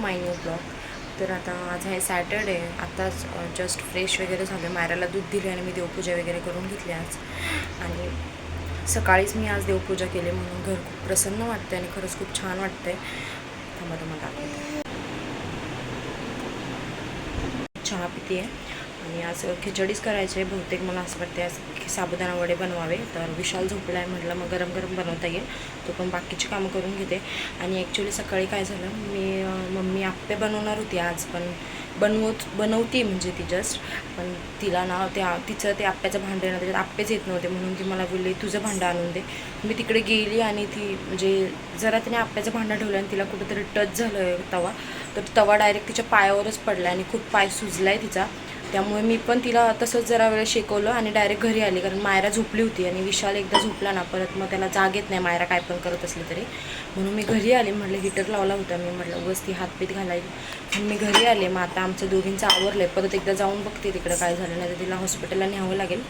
माय new blog. तर आता आज आहे सॅटर्डे. आत्ताच जस्ट फ्रेश वगैरे झालं मायराला दूध दिले आणि मी देवपूजा वगैरे करून घेतली आज. आणि सकाळीच मी आज देवपूजा केली म्हणून घर खूप प्रसन्न वाटते आणि खरंच खूप छान वाटते थांबा तुम्हाला दाखवते. चहा पिते आहे आणि आज खिचडीच करायची आहे बहुतेक मला असं वाटते आज साबुदाणा वडे बनवावे. तर विशाल झोपला आहे म्हटलं मग गरम गरम बनवता येईल. तो पण बाकीची कामं करून घेते. आणि ॲक्च्युली सकाळी काय झालं मी मम्मी आप्पे बनवणार होती आज पण बनवत बनवते म्हणजे ती जस्ट पण तिला ना त्या तिचं ते आप्प्याचं भांडं आहे ना त्याच्यात आप्पेच येत नव्हते म्हणून ती मला बोलली तुझं भांडं आणून दे. मी तिकडे गेली आणि ती म्हणजे जरा तिने आप्प्याचं भांडं ठेवलं आणि तिला कुठेतरी टच झालं तवा. तर तवा डायरेक्ट तिच्या पायावरच पडला आणि खूप पाय सुजला आहे तिचा. त्यामुळे मी पण तिला तसंच जरा वेळ शिकवलं आणि डायरेक्ट घरी आली कारण मायरा झोपली होती आणि विशाल एकदा झोपला ना परत मग त्याला जाग येत नाही मायरा काय पण करत असली तरी. म्हणून मी घरी आले म्हटलं हिटर लावला होता मी म्हटलं बस ती हातपीत घालायची म्हणून मी घरी आले मग आता आमचं दोघींचं आवरलं आहे परत एकदा जाऊन बघते तिकडं काय झालं नाही तर तिला हॉस्पिटलला न्यावं लागेल.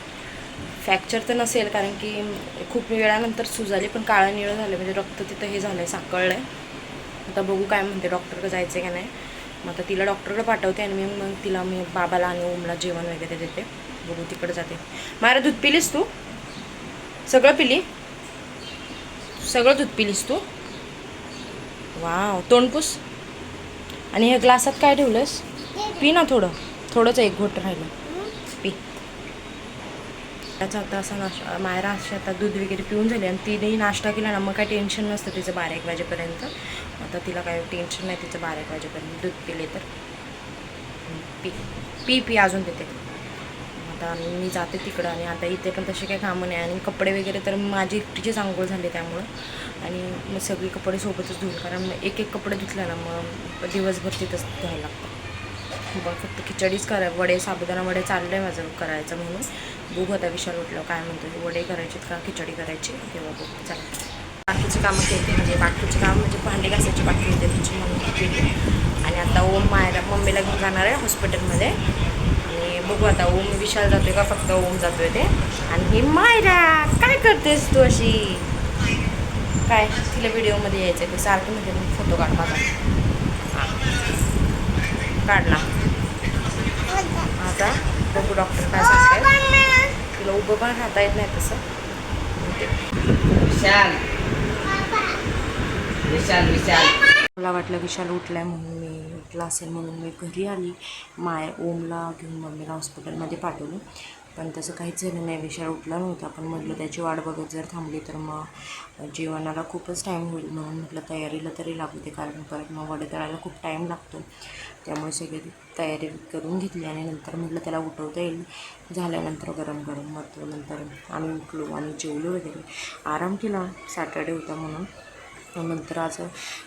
फ्रॅक्चर तर नसेल कारण की खूप वेळानंतर सुजाली पण काळं निळं झालं म्हणजे रक्त तिथं हे झालं आहे साकळलं आहे आता बघू काय म्हणते डॉक्टरकडे जायचं आहे का नाही. मग आता तिला डॉक्टरकडे पाठवते आणि मी मग तिला मी बाबाला आणि ओमला जेवण वगैरे देते. बघू तिकडे जाते. मारा दूध पिलीस तू? सगळं पिली? सगळं दूध पिलीस तू? वाव तोंडपूस? आणि ह्या ग्लासात काय ठेवलंस? पी ना थोडं. थोडंच एक घोट राहिलं. पी. त्याचा आता असा नाश्ता मायरा अशी आता दूध वगैरे पिऊन झाली आणि तिनेही नाश्ता केला ना मग काय टेन्शन नसतं तिचं बारा एक वाजेपर्यंत. आता तिला काय टेन्शन नाही तिचं बारा एक वाजेपर्यंत दूध पिले तर. पी पी पी अजून देते. आता मी जाते तिकडं आणि आता इथे पण तसे काही कामं नाही आणि कपडे वगैरे तर माझी एकटीचीच आंघोळ झाली त्यामुळं. आणि मग सगळी कपडे सोबतच धुवून कारण मग एक एक कपडे धुतला ना मग दिवसभर तिथंच धुवायला लागतं. बघ फक्त खिचडीच करा वडे साबुदाणा वडे चाललं आहे माझं करायचं म्हणून. बघू आता विशाल उठलं काय म्हणतो वडे करायचे का खिचडी करायची तेव्हा बघू. चालेल बाकीची कामं केली म्हणजे बाकीची कामं म्हणजे भांडे घासायची बाकी होते तुमची मम्मी केली. आणि आता ओम मायरा मम्मीला घेऊन जाणार आहे हॉस्पिटलमध्ये. आणि बघू आता ओम विशाल जातोय का फक्त ओम जातोय ते. आणि ही मायरा काय करतेस तू अशी? काय तिला व्हिडिओमध्ये यायचं आहे ते सारखं म्हणजे फोटो काढ माझा हां काढला. आता बघू डॉक्टर काय सांगताय तिला उभं पण राहता येत नाही तसं. विशाल. विशाल विशाल. मला वाटलं विशाल उठलाय म्हणून मी उठला असेल म्हणून मी घरी आली. माय ओमला घेऊन मम्मीला हॉस्पिटलमध्ये पाठवलं. पण तसं काहीच झालं नाही. विशाल उठला नव्हता. पण म्हटलं त्याची वाट बघत जर थांबली तर मग जेवणाला खूपच टाईम होईल. म्हणून म्हटलं तयारीला तरी लागू दे. कारण परत मग वडेतळायला खूप टाईम लागतो. त्यामुळे सगळी तयारी करून घेतली आणि नंतर म्हटलं त्याला उठवता येईल. झाल्यानंतर गरम गरम मग तो नंतर आम्ही उठलो आणि जेवलो वगैरे. आराम केला. सॅटर्डे होता म्हणून. नंतर आज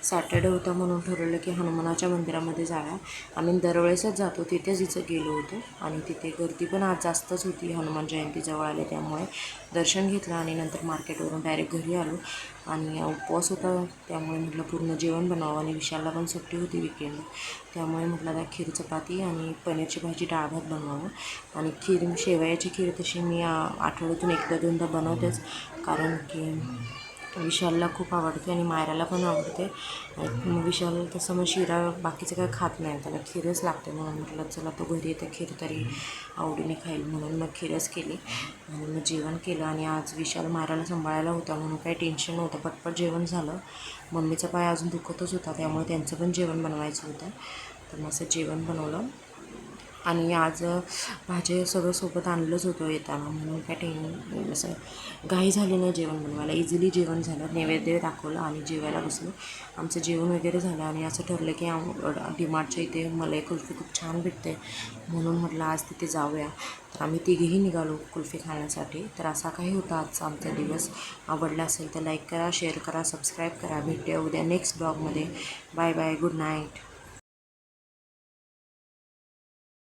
सॅटर्डे होता म्हणून ठरवलं की हनुमानाच्या मंदिरामध्ये जाऊया आम्ही दरवेळेसच जातो तिथेच तिथं गेलो होतो. आणि तिथे गर्दी पण आज जास्तच होती. हनुमान जयंती जवळ आले त्यामुळे दर्शन घेतलं आणि नंतर मार्केटवरून डायरेक्ट घरी आलो. आणि उपवास होता त्यामुळे म्हटलं पूर्ण जेवण बनावं आणि विशालला पण सुट्टी होती विकेंड त्यामुळे म्हटलं आता खीर चपाती आणि पनीरची भाजी डाळ भात बनवावं. आणि खीर शेवयाची खीर तशी मी आठवड्यातून एकदा दोनदा बनवतेच. कारण की विशालला खूप आवडते आणि मायराला पण आवडते. विशाल तसं मग शिरा बाकीचं काय खात नाही. त्याला खीरच लागते म्हणून म्हटलं चला तो घरी येते खीर तरी आवडीने खाईल. म्हणून मग खीरच केली. आणि मग जेवण केलं आणि आज विशाल मायराला सांभाळायला होता म्हणून काही टेन्शन नव्हतं. पटपट जेवण झालं. मम्मीचा पाय अजून दुखतच होता त्यामुळे त्यांचं पण जेवण बनवायचं होतं. तर मग असं जेवण बनवलं. आणि आज भाजी सगळं सोबत आणलंच होतं येताना म्हणून काय टेन असं घाई झाली नाही जेवण बनवायला. इझिली जेवण झालं नैवेद्य दाखवलं आणि जेवायला बसलो. आमचं जेवण वगैरे झालं आणि असं ठरलं की डिमार्टच्या इथे मलाई कुल्फी खूप छान भेटते. म्हणून म्हटलं आज तिथे जाऊया. तर आम्ही तिघेही निघालो कुल्फी खाण्यासाठी. तर असा काही होता आजचा आमचा दिवस. आवडला असेल तर लाईक करा शेअर करा सबस्क्राईब करा. भेटूया उद्या नेक्स्ट ब्लॉगमध्ये बाय बाय गुड नाईट